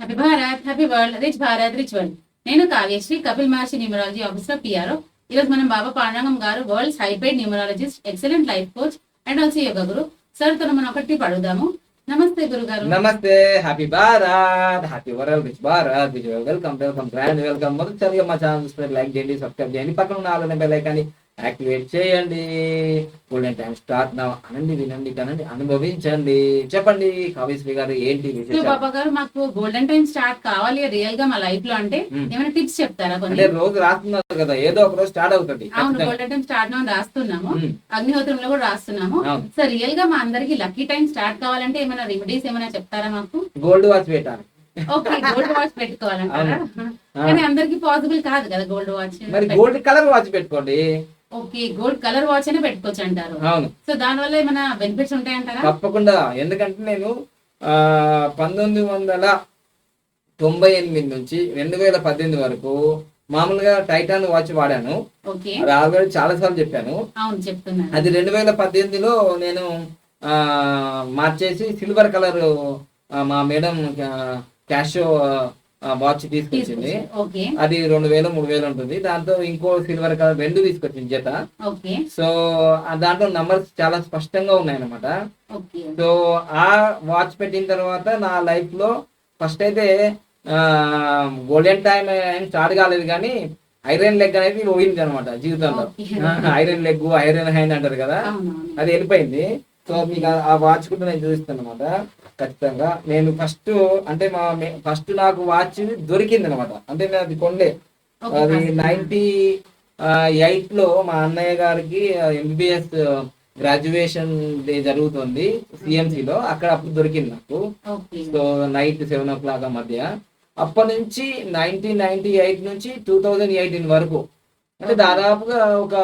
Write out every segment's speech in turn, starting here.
Happy Bharat happy world rich Bharat rich world నేను Kavyasri Kapil Maharshi numerology officer PRO ఈరోజు మనం బాబా పాండరంగం గారు world's hybrid numerologist excellent life coach and also yoga guru సార్తో మనం ఒకటి పడుదాము. నమస్తే గురుగారు. Namaste happy Bharat happy world rich Bharat welcome welcome grand welcome మొదటిసారిగా మా ఛానల్ లైక్ చేయండి సబ్స్క్రైబ్ చేయండి. పక్కన ఉన్న ఆలోచన బెల్ ఐకాన్ని యాక్టివేట్ చేయండి. గోల్డెన్ టైం స్టార్ట్ నా అనండి వినండి కనండి అనుభవించండి. చెప్పండి కావ్యశ్రీ గారు ఏంటి బాబా గారు మాకు గోల్డెన్ టైం స్టార్ట్ కావాలి రియల్గా మా లైఫ్లో అంటే. ఏమైనా టిప్స్ చెప్తారా అంటే కొన్ని రోజు రాస్తున్నారు కదా ఏదో ఒక రోజు స్టార్ట్ అవుతుంది అవును. గోల్డెన్ టైం స్టార్ట్ రాస్తున్నాము. అగ్నిహోత్రంలో కూడా రాస్తున్నాము. సో రియల్గా మా అందరికి లక్కీ టైం స్టార్ట్ కావాలంటే ఏమైనా రెమెడీస్ ఏమైనా చెప్తారా మాకు? గోల్డ్ వాచ్ పెట్టాలి. ఓకే గోల్డ్ వాచ్ పెట్టుకోవాలంటారా? ఆ. కానీ అందరికి పాసిబుల్ కాదు కదా గోల్డ్ వాచ్ మరి గోల్డ్ కలర్ వాచ్ పెట్టుకోండి. ఓకే గోల్డ్ కలర్ వాచ్ అనే పెట్టుకోవచ్చు అంటారు. అవును. సో దాని వల్ల ఏమైనా బెనిఫిట్స్ ఉంటాయంటారా? తప్పకుండా. ఎందుకంటే నేను ఆ, పంతొమ్మిది వందల తొంభై ఎనిమిది నుంచి రెండు వేల పద్దెనిమిది వరకు మామూలుగా టైటాన్ వాచ్ వాడాను. ఆల్రెడీ చాలా సార్లు చెప్పాను. అది రెండు వేల పద్దెనిమిదిలో నేను ఆ, మార్చేసి సిల్వర్ కలర్ మా మేడం క్యాషో వాచ్ తీసుకొచ్చింది. అది రెండు వేలు మూడు వేలు ఉంటుంది. దాంతో ఇంకో సిల్వర్ కలర్ రెండు తీసుకొచ్చింది జత. సో దాంట్లో నంబర్స్ చాలా స్పష్టంగా ఉన్నాయన్నమాట. ఓకే. సో ఆ వాచ్ పెట్టిన తర్వాత నా లైఫ్లో ఫస్ట్ అయితే గోల్డెన్ టైం ఏం స్టార్ట్ కాలేదు కానీ ఐరన్ లెగ్ అనేది పోయింది అనమాట జీవితంలో. ఐరన్ లెగ్ ఐరన్ హ్యాండ్ అంటారు కదా. అది వెళ్ళిపోయింది. సో మీకు ఆ- ఆ వాచ్ కూడా నేను చూపిస్తాను అనమాట ఖచ్చితంగా. నేను ఫస్ట్ అంటే మా ఫస్ట్ నాకు వాచ్ దొరికింది అనమాట అంటే నేను అది Okay, అది. నైన్టీ ఎయిట్లో మా అన్నయ్య గారికి ఎంబీబీఎస్ గ్రాడ్యుయేషన్ డే జరుగుతుంది CMC లో. అక్కడ అప్పుడు దొరికింది నాకు. So night seven o'clock మధ్య. అప్పటి నుంచి నైన్టీన్ నైన్టీ ఎయిట్ నుంచి టూ థౌజండ్ ఎయిటీన్ వరకు. అంటే దాదాపుగా ఒక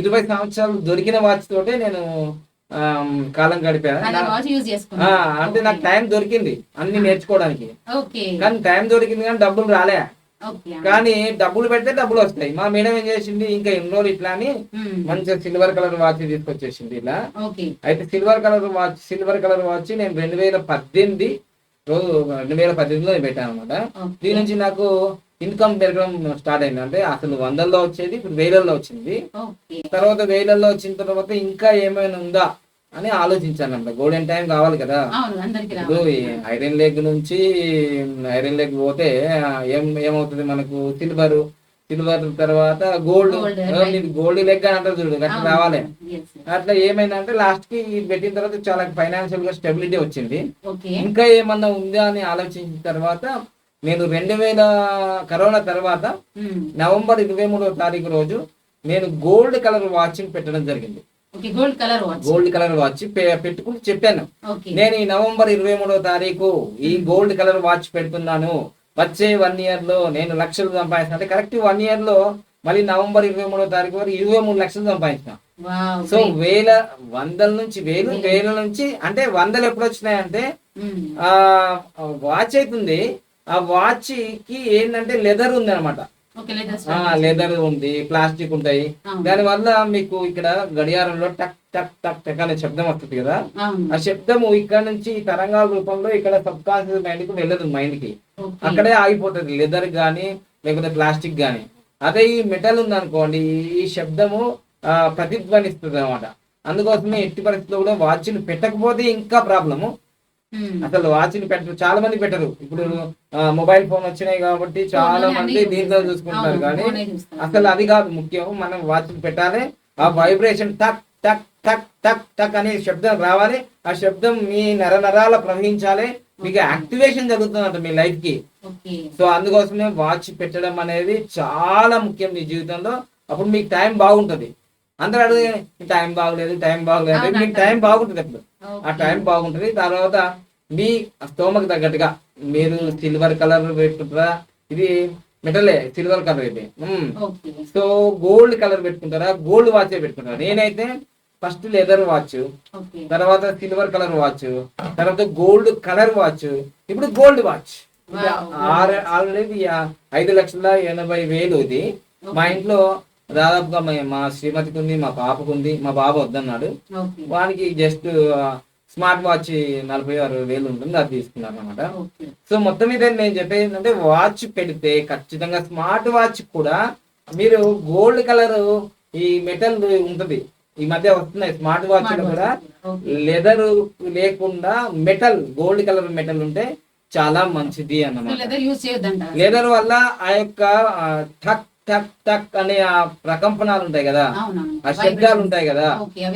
ఇరవై సంవత్సరాలు దొరికిన వాచ్ తోటే నేను కాలం గడిపాను చేసుకున్నా. అంటే నాకు టైం దొరికింది అన్ని నేర్చుకోవడానికి. కానీ టైం దొరికింది కానీ డబ్బులు రాలే. కానీ డబ్బులు పెడితే డబ్బులు వస్తాయి. మా మేడం ఏం చేసింది ఇంకా ఎన్ని రోజులు ఇట్లా అని. మంచిగా సిల్వర్ కలర్ వాచ్ తీసుకొచ్చేసింది ఇలా. అయితే silver colour watch silver colour watch నేను రెండు వేల పద్దెనిమిది రోజు రెండు వేల పద్దెనిమిదిలో పెట్టాను అనమాట దీని నుంచి నాకు ఇన్కమ్ పెరగడం స్టార్ట్ అయింది. అంటే అసలు వందల్లో వచ్చేది ఇప్పుడు వేలల్లో వచ్చింది. తర్వాత వేలల్లో వచ్చిన తర్వాత ఇంకా ఏమైనా ఉందా అని ఆలోచించాను అన్నమాట గోల్డెన్ టైం కావాలి కదా. ఇప్పుడు ఐరన్ లెగ్ నుంచి ఐరన్ లెగ్ పోతే ఏం ఏమవుతుంది మనకు? సిల్వర్ సిల్వర్ తర్వాత గోల్డ్. గోల్డ్ లెగ్ అని అంటారు చూడు అట్లా. రావాలి. అట్లా ఏమైందంటే లాస్ట్కి పెట్టిన తర్వాత చాలా ఫైనాన్షియల్గా స్టెబిలిటీ వచ్చింది. ఇంకా ఏమన్నా ఉందా అని ఆలోచించిన తర్వాత నేను రెండు వేల కరోనా తర్వాత మ్మ్. నవంబర్ ఇరవై మూడవ తారీఖు రోజు నేను గోల్డ్ కలర్ వాచ్ పెట్టడం జరిగింది. Gold colour watch gold colour watch పె- పెట్టుకుని చెప్పాను. నేను ఈ నవంబర్ ఇరవై మూడవ తారీఖు ఈ గోల్డ్ కలర్ వాచ్ పెడుతున్నాను. వచ్చే వన్ ఇయర్లో నేను లక్షలు సంపాదించిన అంటే కరెక్ట్ వన్ ఇయర్లో మళ్ళీ నవంబర్ ఇరవై మూడవ తారీఖు వరకు ఇరవై మూడు లక్షలు సంపాదించిన. సో వేల వందల నుంచి వేలు వేల నుంచి అంటే వందలు ఎప్పుడు వచ్చినాయంటే. ఆ వాచ్ అవుతుంది ఆ వాచ్కి ఏంటంటే లెదర్ ఉంది అనమాట లెదర్ ఉంది ప్లాస్టిక్ ఉంటాయి. దాని వల్ల మీకు ఇక్కడ గడియారంలో టక్ టక్ టక్ టక్ అనే శబ్దం వస్తుంది కదా. ఆ శబ్దము ఇక్కడ నుంచి తరంగాల రూపంలో ఇక్కడ సబ్ కాన్షియస్ మైండ్కి వెళ్ళదు మైండ్కి అక్కడే ఆగిపోతుంది లెదర్ గానీ లేకపోతే ప్లాస్టిక్ గానీ. అదే ఈ మెటల్ ఉంది అనుకోండి ఈ శబ్దము ప్రతిధ్వనిస్తుంది అనమాట అందుకోసమే ఎట్టి పరిస్థితుల్లో కూడా వాచ్లు పెట్టకపోతే ఇంకా ప్రాబ్లము. అసలు వాచ్లు పెట్టరు. చాలా మంది పెట్టరు. ఇప్పుడు మొబైల్ ఫోన్ వచ్చినాయి కాబట్టి చాలా మంది చూస్తారు. చూసుకుంటారు కానీ. అసలు అది కాదు ముఖ్యం. మనం వాచ్లు పెట్టాలి. ఆ వైబ్రేషన్ టక్ టక్ టక్ టక్ టక్ అనే శబ్దం రావాలి. ఆ శబ్దం మీ నర నరాల ప్రవహించాలి. మీకు యాక్టివేషన్ జరుగుతుందంట మీ లైఫ్కి సో అందుకోసమే వాచ్ పెట్టడం అనేది చాలా ముఖ్యం మీ జీవితంలో. అప్పుడు మీకు టైం బాగుంటది. అందరూ అడిగే టైం బాగలేదు టైం బాగలేదు మీకు టైం బాగుంటుంది అప్పుడు. ఆ. టైం బాగుంటుంది. తర్వాత మీ స్తోమకు తగ్గట్టుగా మీరు సిల్వర్ కలర్ పెట్టుకుంటారా ఇది మెటలే సిల్వర్ కలర్ ఇది. సో గోల్డ్ కలర్ పెట్టుకుంటారా? గోల్డ్ వాచే పెట్టుకుంటారా? నేనైతే ఫస్ట్ లెదర్ వాచ్ తర్వాత సిల్వర్ కలర్ వాచ్ తర్వాత గోల్డ్ కలర్ వాచ్ ఇప్పుడు గోల్డ్ వాచ్. ఆల్రెడీ ఐదు లక్షల ఎనభై వేలు ఇది. మా ఇంట్లో దాదాపుగా మా- శ్రీమతికి ఉంది మా పాపకు ఉంది మా బాబు వద్దన్నాడు. వానికి జస్ట్ స్మార్ట్ వాచ్ నలభై ఆరు వేలు ఉంటుంది అది తీసుకున్నారు అనమాట సో మొత్తం మీద నేను చెప్పేది ఏంటంటే వాచ్ పెడితే ఖచ్చితంగా స్మార్ట్ వాచ్ కూడా మీరు గోల్డ్ కలర్ ఈ మెటల్ ఉంటది. ఈ మధ్య వస్తున్నాయి స్మార్ట్ వాచ్. కూడా. లెదర్ లేకుండా మెటల్ గోల్డ్ కలర్ మెటల్ ఉంటే చాలా మంచిది అన్నమాట. లెదర్ వల్ల ఆ యొక్క ఆ, టక్ టక్ అనే ఆ ప్రకంపనాలు ఉంటాయి కదా ఆ శబ్దాలు ఉంటాయి కదా?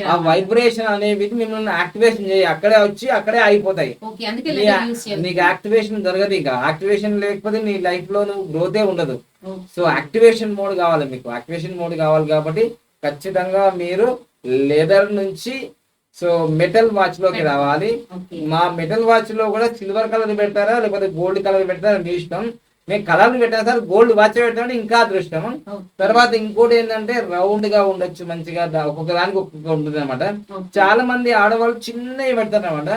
ఆ. వైబ్రేషన్ అనేవి మిమ్మల్ని యాక్టివేషన్ చేయి. అక్కడే వచ్చి అక్కడే అయిపోతాయి నీకు యాక్టివేషన్ జరగదు ఇంకా. యాక్టివేషన్ లేకపోతే నీ లైఫ్లో నువ్వు గ్రోతే ఉండదు. సో యాక్టివేషన్ మోడ్ కావాలి మీకు. యాక్టివేషన్ మోడ్ కావాలి కాబట్టి ఖచ్చితంగా మీరు లెదర్ నుంచి సో మెటల్ వాచ్లోకి రావాలి మా మెటల్ వాచ్లో కూడా సిల్వర్ కలర్ పెడతారా? లేకపోతే గోల్డ్ కలర్ పెడతారా? మీ ఇష్టం. మేము కలర్ పెట్టాం సార్ గోల్డ్ వాచ్ పెట్టామంటే ఇంకా అదృష్టం. తర్వాత ఇంకోటి ఏంటంటే రౌండ్గా ఉండొచ్చు మంచిగా ఒక్కొక్క దానికి ఒక్కొక్క ఉంటుంది అనమాట. చాలా మంది ఆడవాళ్ళు చిన్నవి పెడతారు అనమాట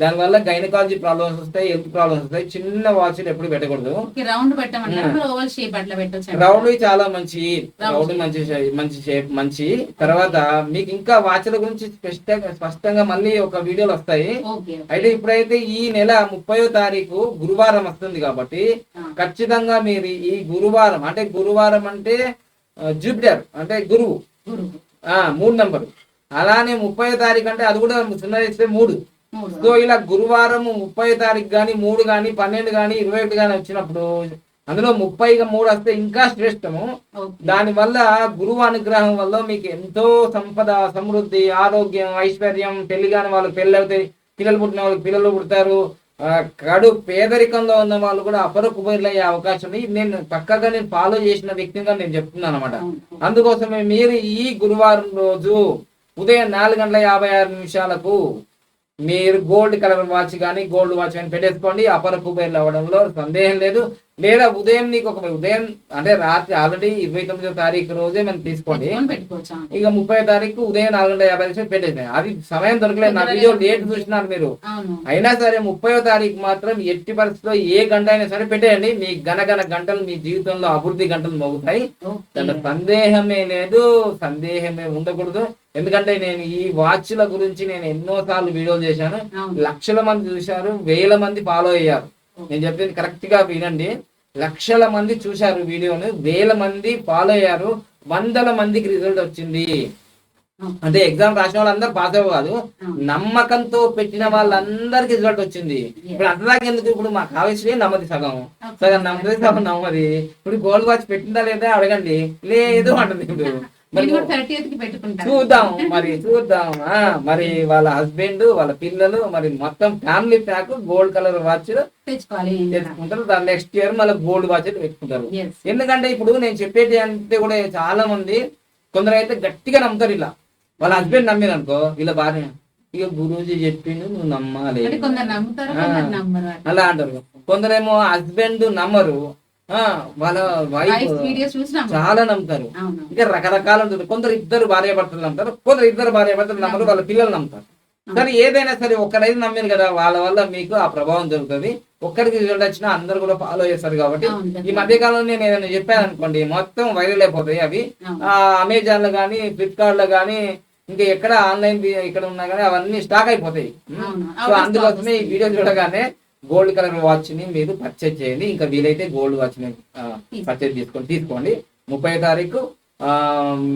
దానివల్ల గైనకాలజీ ప్రాబ్లమ్స్ వస్తాయి హెల్త్ ప్రాబ్లమ్స్ వస్తాయి. చిన్న వాచ్లు ఎప్పుడు పెట్టకూడదు. రౌండ్ పెట్టొచ్చు? రౌండ్ చాలా మంచి రౌండ్ మంచి మంచి షేప్ మంచి. తర్వాత మీకు ఇంకా వాచ్ల గురించి స్పష్టంగా మళ్ళీ ఒక వీడియోలు వస్తాయి. అయితే ఇప్పుడైతే ఈ నెల ముప్పయో తారీఖు గురువారం వస్తుంది కాబట్టి. ఖచ్చితంగా మీరు ఈ గురువారం అంటే గురువారం అంటే జూపిటర్ అంటే గురువు. మూడు నంబర్. అలానే ముప్పై తారీఖు అంటే అది కూడా సున్నా ఇస్తే మూడు. సో ఇలా గురువారం ముప్పై తారీఖు కానీ మూడు కానీ పన్నెండు కానీ ఇరవై ఒకటి కానీ వచ్చినప్పుడు అందులో ముప్పైగా మూడు వస్తే ఇంకా శ్రేష్టము. దాని వల్ల గురువు అనుగ్రహం వల్ల మీకు ఎంతో సంపద సమృద్ధి ఆరోగ్యం ఐశ్వర్యం పెళ్ళి కాని వాళ్ళు పెళ్ళి అవుతాయి. పిల్లలు పుట్టిన వాళ్ళకి పిల్లలు పుడతారు. కడు పేదరికంలో ఉన్న వాళ్ళు కూడా అపర కుబేర్లు అయ్యే అవకాశం ఉంది. నేను పక్కగా నేను ఫాలో చేసిన వ్యక్తిగా నేను చెప్తున్నాను అనమాట. అందుకోసమే మీరు ఈ గురువారం రోజు ఉదయం నాలుగు గంటల యాభై ఆరు నిమిషాలకు మీరు గోల్డ్ కలర్ వాచ్ కానీ గోల్డ్ వాచ్ కానీ పెట్టేసుకోండి. అపర కుబేర్లు అవ్వడంలో సందేహం లేదు. లేదా ఉదయం నీకు ఒక ఉదయం అంటే రాత్రి ఆల్రెడీ ఇరవై తొమ్మిదో తారీఖు రోజే మనం తీసుకోండి. ఇక ముప్పై తారీఖు ఉదయం నాలుగు గంటల యాభై నిమిషాలు పెట్టేసాయి అది సమయం దొరకలేదు. నా వీడియో లేట్ చూసినారు మీరు. అయినా సరే ముప్పయో తారీఖు మాత్రం ఎట్టి పరిస్థితిలో ఏ గంట అయినా సరే పెట్టేయండి. మీ గనగన గంటలు మీ జీవితంలో అభివృద్ధి గంటలు మోగుతాయి. దాంట్లో సందేహమే లేదు. సందేహమే ఉండకూడదు. ఎందుకంటే నేను ఈ వాచ్ల గురించి నేను ఎన్నో సార్లు వీడియోలు చేశాను. లక్షల మంది చూశారు. వేల మంది ఫాలో అయ్యారు. నేను చెప్పింది కరెక్ట్గా వినండి. లక్షల మంది చూశారు వీడియోను వేల మంది ఫాలో అయ్యారు వందల మందికి రిజల్ట్ వచ్చింది. అంటే ఎగ్జామ్ రాసిన వాళ్ళందరూ పాస్ అవ్వ కాదు. నమ్మకంతో పెట్టిన వాళ్ళందరికి రిజల్ట్ వచ్చింది. ఇప్పుడు అంతదాకా ఎందుకు? ఇప్పుడు మాకు కావాల్సి నమ్మది సగం. సగం నమ్మది సగం నమ్మది. ఇప్పుడు గోల్డ్ వాచ్ పెట్టిందా లేదా అడగండి. లేదు అంటుంది ఇప్పుడు. చూద్దాం మరి చూద్దాం. మరి వాళ్ళ హస్బెండ్ వాళ్ళ పిల్లలు మరి మొత్తం family pack gold colour watch తెచ్చుకుంటారు. దాని నెక్స్ట్ ఇయర్ మళ్ళీ గోల్డ్ వాచ్ పెట్టుకుంటారు. ఎందుకంటే ఇప్పుడు నేను చెప్పేది అంటే కూడా చాలా మంది కొందరు అయితే గట్టిగా నమ్ముతారు ఇలా. వాళ్ళ హస్బెండ్ నమ్మిరు అనుకో వీళ్ళ భార్య ఇక గురూజీ చెప్పిండు నువ్వు నమ్మాలి. అలా అంటారు. కొందరేమో హస్బెండ్ నమ్మరు వాళ్ళ వైఫ్ వీడియోస్ చాలా నమ్ముతారు. ఇంకా రకరకాలు ఉంటుంది. కొందరు ఇద్దరు భార్య భర్తలు నమ్ముతారు. కొందరు ఇద్దరు భార్య భర్తలు నమ్మరు. వాళ్ళ పిల్లలు నమ్ముతారు. సరే ఏదైనా సరే ఒక్కరైతే నమ్మారు కదా. వాళ్ళ వల్ల మీకు ఆ ప్రభావం జరుగుతుంది ఒక్కరికి రిజల్ట్ వచ్చినా అందరు కూడా ఫాలో చేస్తారు కాబట్టి. ఈ మధ్య కాలంలో నేను ఏదైనా చెప్పాను అనుకోండి మొత్తం వైరల్ అయిపోతాయి అవి. అమెజాన్లో కానీ ఫ్లిప్కార్ట్లో కానీ ఇంకా ఎక్కడ ఆన్లైన్ ఇక్కడ ఉన్నా కానీ అవన్నీ స్టాక్ అయిపోతాయి. సో అందుకోసమే ఈ వీడియో చూడగానే గోల్డ్ కలర్ వాచ్ని మీరు పర్చేజ్ చేయండి. ఇంకా వీలైతే గోల్డ్ వాచ్ని పర్చేజ్ చేసుకోండి తీసుకోండి. ముప్పై తారీఖు ఆ,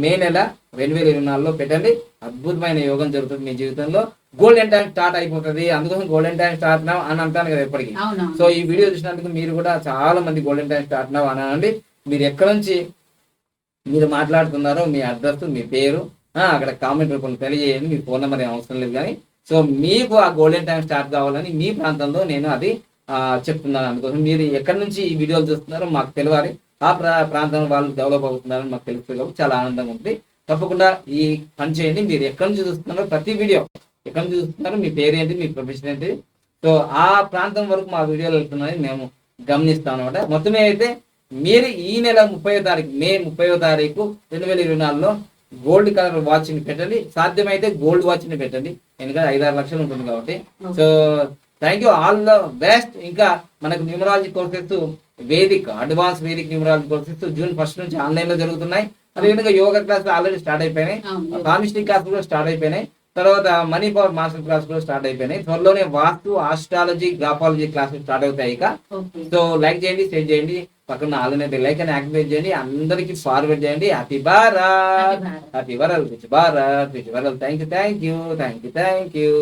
మే నెల రెండు వేల ఇరవై నాలుగులో పెట్టండి. అద్భుతమైన యోగం జరుగుతుంది మీ జీవితంలో. గోల్డెన్ టైం స్టార్ట్ అయిపోతుంది. అందుకోసం గోల్డెన్ టైం స్టార్ట్ నా అని అంటాను కదా ఎప్పటికీ. సో ఈ వీడియో చూసినందుకు మీరు కూడా చాలా మంది గోల్డెన్ టైం స్టార్ట్ నా అని అనండి. మీరు ఎక్కడ నుంచి మీరు మాట్లాడుతున్నారో మీ అడ్రస్ మీ పేరు అక్కడ కామెంట్ రూపంలో తెలియజేయండి. మీ ఫోన్ నెంబర్ ఏం అవసరం లేదు కానీ సో మీకు ఆ గోల్డెన్ టైం స్టార్ట్ కావాలని మీ ప్రాంతంలో నేను అది చెప్తున్నాను. అందుకోసం మీరు ఎక్కడి నుంచి ఈ వీడియోలు చూస్తున్నారో మాకు తెలియాలి ఆ ప్రా ప్రాంతం వాళ్ళు డెవలప్ అవుతున్నారని మాకు తెలుస్తుంది కాబట్టి చాలా ఆనందంగా ఉంది. తప్పకుండా ఈ పని చేయండి. మీరు ఎక్కడి నుంచి చూస్తున్నారో ప్రతి వీడియో ఎక్కడి నుంచి చూస్తున్నారో మీ పేరు ఏంటి మీ ప్రొఫెషన్ ఏంటి. సో ఆ ప్రాంతం వరకు మా వీడియోలు వెళ్తున్నాయని మేము గమనిస్తాం అనమాట మొత్తమే అయితే మీరు ఈ నెల ముప్పై తారీఖు మే ముప్పై తారీఖు రెండు వేల ఇరవై నాలుగులో గోల్డ్ కలర్ వాచ్ని పెట్టండి. సాధ్యమైతే గోల్డ్ వాచ్ని పెట్టండి. ఎందుకంటే ఐదారు లక్షలు ఉంటుంది కాబట్టి. So thank you all the best ఇంకా మనకు numerology courses Vedic advance Vedic numerology courses June first నుంచి ఆన్లైన్లో జరుగుతున్నాయి. అదేవిధంగా యోగా క్లాస్ ఆల్రెడీ స్టార్ట్ అయిపోయినాయి. అవును. కామిస్ట్రీ క్లాస్ కూడా స్టార్ట్ అయిపోయినాయి. తర్వాత మనీ పవర్ మాస్టర్ క్లాస్ కూడా స్టార్ట్ అయిపోయినాయి. త్వరలోనే vastu astrology graphology classes start అవుతాయి ఇక. సో లైక్ చేయండి షేర్ చేయండి. పక్కన ఆల్రెడీ బెల్ ఐకాన్ యాక్టివేట్ చేయండి. అందరికి ఫార్వర్డ్ చేయండి. Happy Bharat happy world rich Bharat rich world thank you thank you thank you thank you